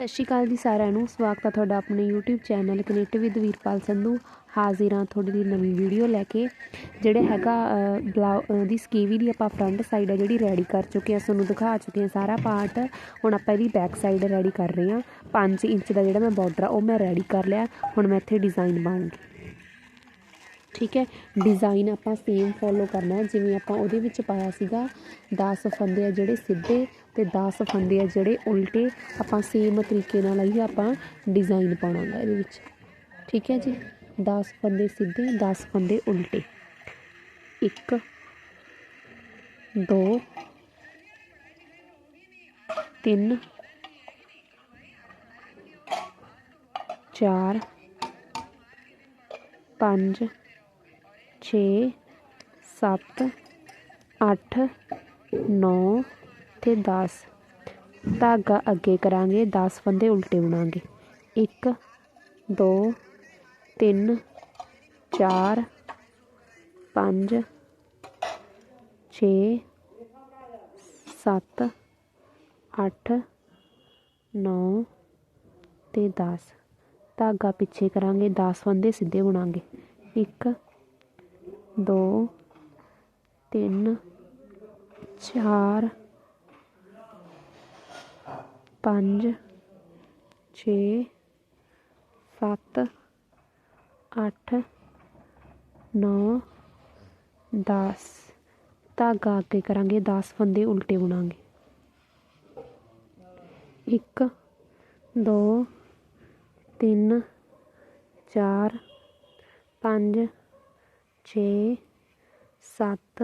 ਸਤਿ ਸ਼੍ਰੀ ਅਕਾਲ ਜੀ ਸਾਰਿਆਂ ਨੂੰ। ਸਵਾਗਤ ਹੈ ਤੁਹਾਡਾ ਆਪਣੇ YouTube channel connect with Veerpal Sandhu ਹਾਜ਼ਰ ਹਾਂ ਤੁਹਾਡੇ ਲਈ ਨਵੀਂ ਵੀਡੀਓ ਲੈ ਕੇ ਜਿਹੜੇ ਹੈਗਾ ਅ, ਬਲਾਉ ਦੀ ਸਕੀਵੀ ਦੀ ਆਪਾਂ ਫਰੰਟ ਸਾਈਡ ਹੈ ਜਿਹੜੀ ਰੈਡੀ ਕਰ ਚੁੱਕੇ ਹਾਂ। ਤੁਹਾਨੂੰ ਦਿਖਾ ਚੁੱਕੇ ਹਾਂ ਸਾਰਾ ਪਾਰਟ ਹੁਣ ਆਪਾਂ ਇਹਦੀ ਬੈਕ ਸਾਈਡ ਰੈਡੀ ਕਰ ਰਹੇ ਹਾਂ। 5 ਇੰਚ ਦਾ ਜਿਹੜਾ ਮੈਂ ਬਾਰਡਰ ਆ ਉਹ ਮੈਂ ਰੈਡੀ ਕਰ ਲਿਆ। ਹੁਣ ਮੈਂ ਇੱਥੇ ਡਿਜ਼ਾਈਨ ਪਾਉਂਗੀ। ਠੀਕ ਹੈ? ਡਿਜ਼ਾਈਨ ਆਪਾਂ ਸੇਮ ਫੋਲੋ ਕਰਨਾ ਜਿਵੇਂ ਆਪਾਂ ਉਹਦੇ ਵਿੱਚ ਪਾਇਆ ਸੀਗਾ 10 ਫੰਦੇ ਆ ਜਿਹੜੇ ਸਿੱਧੇ ਤੇ 10 ਫੰਦੇ ਆ ਜਿਹੜੇ ਉਲਟੇ। ਆਪਾਂ ਸੇਮ ਤਰੀਕੇ ਨਾਲ ਹੀ ਆਪਾਂ ਡਿਜ਼ਾਈਨ ਪਾਉਣਾਗਾ ਇਹਦੇ ਵਿੱਚ। ਠੀਕ ਹੈ ਜੀ? 10 ਫੰਦੇ ਸਿੱਧੇ 10 ਫੰਦੇ ਉਲਟੇ। 1 2 3 4 5 ਛੇ, ਸੱਤ, ਅੱਠ, ਨੌ ਅਤੇ ਦਸ। ਧਾਗਾ ਅੱਗੇ ਕਰਾਂਗੇ, ਦਸ ਫੰਦੇ ਉਲਟੇ ਬਣਾਂਗੇ। 1 2 3 4 5 6 7 8 9 ਤੇ 10 ਧਾਗਾ ਪਿੱਛੇ ਕਰਾਂਗੇ, ਦਸ ਫੰਦੇ ਸਿੱਧੇ ਬੁਣਾਂਗੇ। ਇੱਕ ਦੋ, ਤਿੰਨ, ਚਾਰ, ਪੰਜ, ਛੇ, ਸੱਤ, ਅੱਠ, ਨੌ, ਦਸ। ਧਾਗਾ ਅੱਗੇ ਕਰਾਂਗੇ, ਦਸ ਫੰਦੇ ਉਲਟੇ ਬੁਣਾਂਗੇ ਇੱਕ, ਦੋ, ਤਿੰਨ, ਚਾਰ, ਪੰਜ ਛੇ, ਸੱਤ,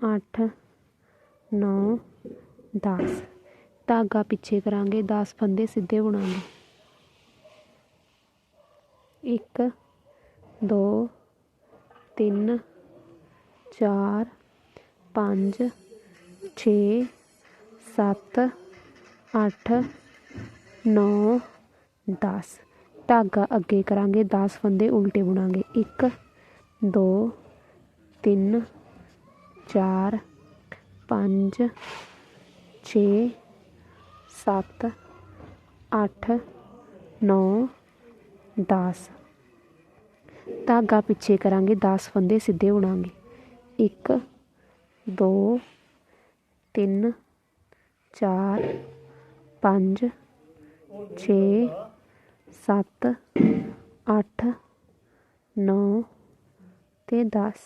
ਅੱਠ, ਨੌ, ਦਸ। ਧਾਗਾ ਪਿੱਛੇ ਕਰਾਂਗੇ, ਦਸ ਫੰਦੇ ਸਿੱਧੇ ਬੁਣਾਂਗੇ ਇੱਕ, ਦੋ, ਤਿੰਨ, ਚਾਰ, ਪੰਜ, ਛੇ, ਸੱਤ, ਅੱਠ, ਨੌ, ਦਸ। ਧਾਗਾ ਅੱਗੇ ਕਰਾਂਗੇ 10 ਫੰਦੇ ਉਲਟੇ ਬੁਣਾਂਗੇ। 1 2 3 4 5 6 7 8 9 10 ਧਾਗਾ ਪਿੱਛੇ ਕਰਾਂਗੇ, ਦਸ ਫੰਦੇ ਸਿੱਧੇ ਬੁਣਾਂਗੇ 1 2 3 4 5 6 ਸੱਤ, ਅੱਠ, ਨੌ ਤੇ 10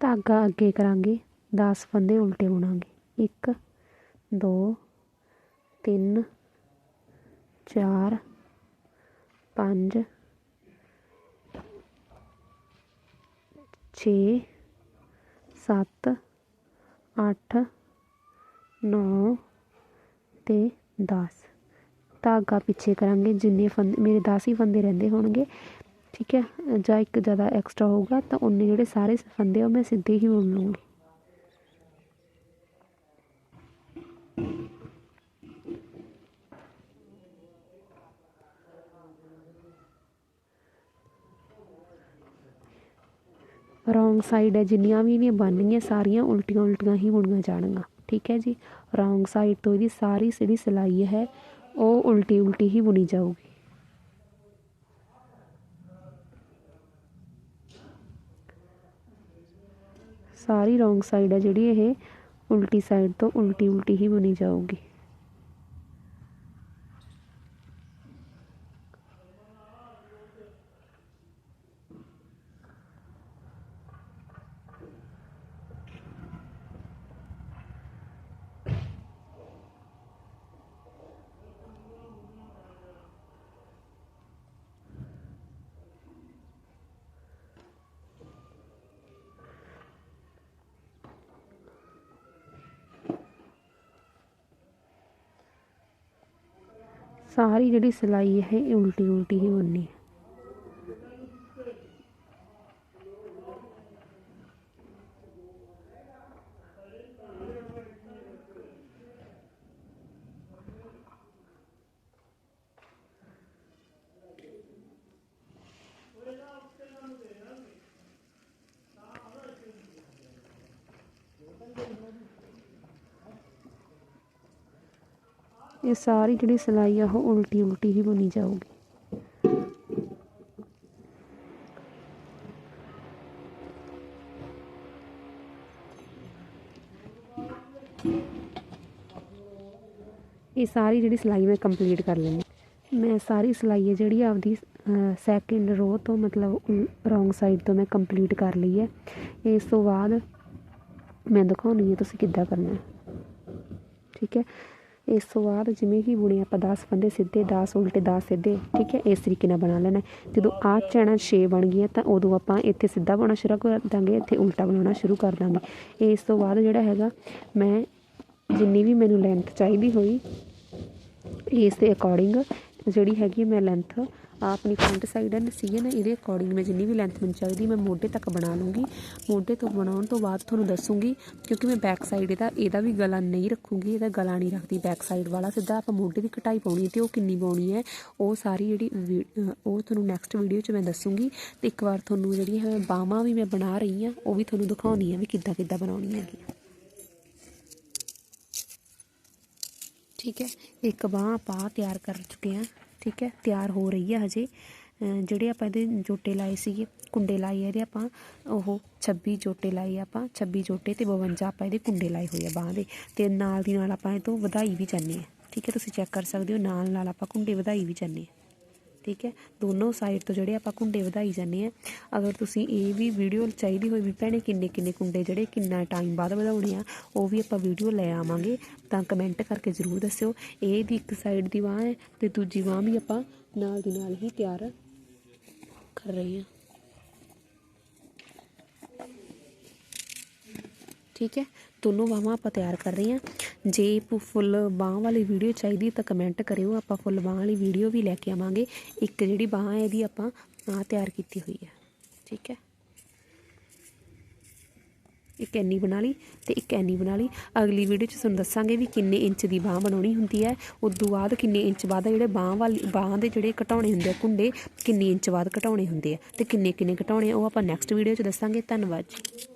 ਧਾਗਾ ਅੱਗੇ ਕਰਾਂਗੇ 10 ਫੰਦੇ ਉਲਟੇ ਬੁਣਾਂਗੇ। 1 2 3 4 5 6 7 8 9 ਤੇ 10 ਧਾਗਾ ਪਿੱਛੇ ਕਰਾਂਗੇ, ਜਿੰਨੇ ਫੰਦੇ, ਮੇਰੇ 10 ਹੀ ਫੰਦੇ ਰਹਿੰਦੇ ਹੋਣਗੇ। ਠੀਕ ਹੈ, ਜਾਂ ਇੱਕ ਜ਼ਿਆਦਾ ਐਕਸਟਰਾ ਹੋਊਗਾ, ਤਾਂ ਉਹਨੇ ਜਿਹੜੇ ਸਾਰੇ ਫੰਦੇ ਆ, ਉਹ ਮੈਂ ਸਿੱਧੇ ਹੀ ਬੁਣ ਲੂੰਗੀ ਰੋਂਗ ਸਾਈਡ ਹੈ, ਜਿੰਨੀਆਂ ਵੀ ਨੇ ਬਣਨੀਆਂ, ਸਾਰੀਆਂ ਉਲਟੀਆਂ ਉਲਟੀਆਂ ਹੀ ਬੁਣੀਆਂ ਜਾਣਗੀਆਂ। ਠੀਕ ਹੈ ਜੀ? ਰੋਂਗ ਸਾਈਡ ਤੋਂ ਇਹਦੀ ਸਾਰੀ ਜਿਹੜੀ ਸਿਲਾਈ ਹੈ, ਉਹ ਉਲਟੀ ਉਲਟੀ ਹੀ ਬੁਣੀ ਜਾਊਗੀ। ਸਾਰੀ ਰੋਂਗ ਸਾਈਡ ਹੈ ਜਿਹੜੀ ਇਹ ਉਲਟੀ ਸਾਈਡ ਤੋਂ ਉਲਟੀ ਉਲਟੀ ਹੀ ਬੁਣੀ ਜਾਊਗੀ। ਸਾਰੀ ਜਿਹੜੀ ਸਿਲਾਈ ਹੈ ਇਹ ਉਲਟੀ ਉਲਟੀ ਹੀ ਬੁਣਨੀ ਇਹ ਸਾਰੀ ਜਿਹੜੀ ਸਿਲਾਈ ਆ, ਉਹ ਉਲਟੀ ਉਲਟੀ ਹੀ ਬਣੀ ਜਾਊਗੀ। ਇਹ ਸਾਰੀ ਜਿਹੜੀ ਸਿਲਾਈ ਮੈਂ ਕੰਪਲੀਟ ਕਰ ਲੈਣੀ ਮੈਂ ਸਾਰੀ ਸਿਲਾਈ ਹੈ ਜਿਹੜੀ ਆਪਦੀ ਸੈਕਿੰਡ ਰੋ ਤੋਂ ਮਤਲਬ ਰੋਂਗ ਸਾਈਡ ਤੋਂ ਮੈਂ ਕੰਪਲੀਟ ਕਰ ਲਈ ਹੈ। ਇਸ ਤੋਂ ਬਾਅਦ ਮੈਂ ਦਿਖਾਉਣੀ ਹੈ ਤੁਸੀਂ ਕਿੱਦਾਂ ਕਰਨਾ ਠੀਕ ਹੈ? ਇਸ ਤੋਂ ਬਾਅਦ ਜਿਵੇਂ ਹੀ ਬੁਣੇ ਆਪਾਂ 10 ਬੰਦੇ ਸਿੱਧੇ 10 ਉਲਟੇ 10 ਸਿੱਧੇ, ਠੀਕ ਹੈ, ਇਸ ਤਰੀਕੇ ਨਾਲ ਬਣਾ ਲੈਣਾ ਜਦੋਂ ਆਹ ਚੈਨਾ 6 ਬਣ ਗਈਆਂ ਤਾਂ ਉਦੋਂ ਆਪਾਂ ਇੱਥੇ ਸਿੱਧਾ ਬਣਾਉਣਾ ਸ਼ੁਰੂ ਕਰ ਦਾਂਗੇ, ਇੱਥੇ ਉਲਟਾ ਬਣਾਉਣਾ ਸ਼ੁਰੂ ਕਰ ਦਾਂਗੇ। ਇਸ ਤੋਂ ਬਾਅਦ ਜਿਹੜਾ ਹੈਗਾ, ਮੈਂ ਜਿੰਨੀ ਵੀ ਮੈਨੂੰ ਲੈਂਥ ਚਾਹੀਦੀ ਹੋਈ, ਇਸ ਦੇ ਅਕੋਰਡਿੰਗ ਜਿਹੜੀ ਹੈਗੀ ਮੈਂ ਲੈਂਥ ਆਪਣੀ ਫਰੰਟ ਸਾਈਡ ਹੈ ਸੀ ਨਾ ਇਹਦੇ ਅਕੋਰਡਿੰਗ ਮੈਂ ਜਿੰਨੀ ਵੀ ਲੈਂਥ ਮੈਨੂੰ ਚਾਹੀਦੀ, ਮੈਂ ਮੋਢੇ ਤੱਕ ਬਣਾ ਲੂੰਗੀ ਮੋਢੇ ਤੋਂ ਬਣਾਉਣ ਤੋਂ ਬਾਅਦ ਤੁਹਾਨੂੰ ਦੱਸੂੰਗੀ, ਕਿਉਂਕਿ ਮੈਂ ਬੈਕ ਸਾਈਡ ਇਹਦਾ ਇਹਦਾ ਵੀ ਗਲਾ ਨਹੀਂ ਰੱਖੂੰਗੀ, ਇਹਦਾ ਗਲਾ ਨਹੀਂ ਰੱਖਦੀ ਬੈਕ ਸਾਈਡ ਵਾਲਾ। ਸਿੱਧਾ ਆਪਾਂ ਮੋਢੇ ਦੀ ਕਟਾਈ ਪਾਉਣੀ ਹੈ ਤੇ ਉਹ ਕਿੰਨੀ ਪਾਉਣੀ ਹੈ, ਉਹ ਸਾਰੀ ਜਿਹੜੀ ਵੀ- ਉਹ ਤੁਹਾਨੂੰ ਨੈਕਸਟ ਵੀਡੀਓ 'ਚ ਮੈਂ ਦੱਸੂੰਗੀ। ਤੇ ਇੱਕ ਵਾਰ ਤੁਹਾਨੂੰ ਜਿਹੜੀਆਂ ਹੈ ਬਾਹਾਂ ਵੀ ਮੈਂ ਬਣਾ ਰਹੀ ਹਾਂ, ਉਹ ਵੀ ਤੁਹਾਨੂੰ ਦਿਖਾਉਣੀ ਹੈ ਵੀ ਕਿੱਦਾਂ ਕਿੱਦਾਂ ਬਣਾਉਣੀ ਹੈਗੀ ਠੀਕ ਹੈ, ਇੱਕ ਬਾਂਹ ਆਪਾਂ ਤਿਆਰ ਕਰ ਚੁੱਕੇ ਹਾਂ, ਠੀਕ ਹੈ, ਤਿਆਰ ਹੋ ਰਹੀ ਹੈ ਹਜੇ। ਜਿਹੜੇ ਆਪਾਂ ਇਹਦੇ ਜੋਟੇ ਲਾਏ ਸੀਗੇ, ਕੁੰਡੇ ਲਾਏ ਇਹਦੇ ਆਪਾਂ, ਉਹ 26 ਜੋਟੇ ਲਾਏ ਆਪਾਂ 26 ਜੋਟੇ ਤੇ 52 ਆਪਾਂ ਇਹਦੇ ਕੁੰਡੇ ਲਾਏ ਹੋਏ ਆ ਬਾਂਹ ਦੇ। ਤੇ ਨਾਲ ਦੀ ਨਾਲ ਆਪਾਂ ਇਹ ਤੋਂ ਵਧਾਈ ਵੀ ਜਾਂਦੇ ਆ ਠੀਕ ਹੈ, ਤੁਸੀਂ ਚੈੱਕ ਕਰ ਸਕਦੇ ਹੋ, ਨਾਲ ਨਾਲ ਆਪਾਂ ਕੁੰਡੇ ਵਧਾਈ ਵੀ ਜਾਂਦੇ ਆ ਠੀਕ ਹੈ? ਦੋਨੋਂ ਸਾਈਡ ਤੋਂ ਜਿਹੜੇ ਆਪਾਂ ਕੁੰਡੇ ਵਧਾਈ ਜਾਂਦੇ ਆ ਅਗਰ ਤੁਸੀਂ ਇਹ ਵੀ ਵੀਡੀਓ ਚਾਹੀਦੀ ਹੋਈ ਵੀ ਭੈਣੇ ਕਿੰਨੇ ਕਿੰਨੇ ਕੁੰਡੇ ਜਿਹੜੇ ਕਿੰਨਾ ਟਾਈਮ ਬਾਅਦ ਵਧਾਉਣੇ ਆ, ਉਹ ਵੀ ਆਪਾਂ ਵੀਡੀਓ ਲੈ ਆਵਾਂਗੇ, ਤਾਂ ਕਮੈਂਟ ਕਰਕੇ ਜ਼ਰੂਰ ਦੱਸਿਓ। ਇਹ ਦੀ ਇੱਕ ਸਾਈਡ ਦੀ ਬਾਂਹ ਹੈ ਤੇ ਦੂਜੀ ਬਾਂਹ ਵੀ ਆਪਾਂ ਨਾਲ ਦੀ ਨਾਲ ਹੀ ਤਿਆਰ ਕਰ ਰਹੇ ਹਾਂ। ਠੀਕ ਹੈ? ਦੋਨੋਂ ਬਾਹਾਂ ਆਪਾਂ ਤਿਆਰ ਕਰ ਰਹੇ ਹਾਂ। ਜੇ ਪ- ਫੁੱਲ ਬਾਹ ਵਾਲੀ ਵੀਡੀਓ ਚਾਹੀਦੀ ਤਾਂ ਕਮੈਂਟ ਕਰਿਓ। ਆਪਾਂ ਫੁੱਲ ਬਾਹ ਵਾਲੀ ਵੀਡੀਓ ਵੀ ਲੈ ਕੇ ਆਵਾਂਗੇ। ਇੱਕ ਜਿਹੜੀ ਬਾਹ ਹੈ, ਇਹਦੀ ਆਪਾਂ ਆਹ ਤਿਆਰ ਕੀਤੀ ਹੋਈ ਹੈ। ਠੀਕ ਹੈ? ਇੱਕ ਐਨੀ ਬਣਾ ਲਈ ਤੇ ਇੱਕ ਐਨੀ ਬਣਾ ਲਈ। ਅਗਲੀ ਵੀਡੀਓ 'ਚ ਤੁਹਾਨੂੰ ਦੱਸਾਂਗੇ ਵੀ ਕਿੰਨੇ ਇੰਚ ਦੀ ਬਾਹ ਬਣਾਉਣੀ ਹੁੰਦੀ ਹੈ। ਉਸ ਤੋਂ ਬਾਅਦ ਕਿੰਨੇ ਇੰਚ ਬਾਅਦ ਜਿਹੜੇ ਬਾਹ ਵਾਲੀ, ਬਾਹ ਦੇ ਜਿਹੜੇ ਘਟਾਉਣੇ ਹੁੰਦੇ ਆ ਕੁੰਡੇ, ਕਿੰਨੇ ਇੰਚ ਬਾਅਦ ਘਟਾਉਣੇ ਹੁੰਦੇ ਆ ਤੇ ਕਿੰਨੇ ਕਿੰਨੇ ਘਟਾਉਣੇ ਆ, ਉਹ ਆਪਾਂ ਨੈਕਸਟ ਵੀਡੀਓ 'ਚ ਦੱਸਾਂਗੇ। ਧੰਨਵਾਦ ਜੀ।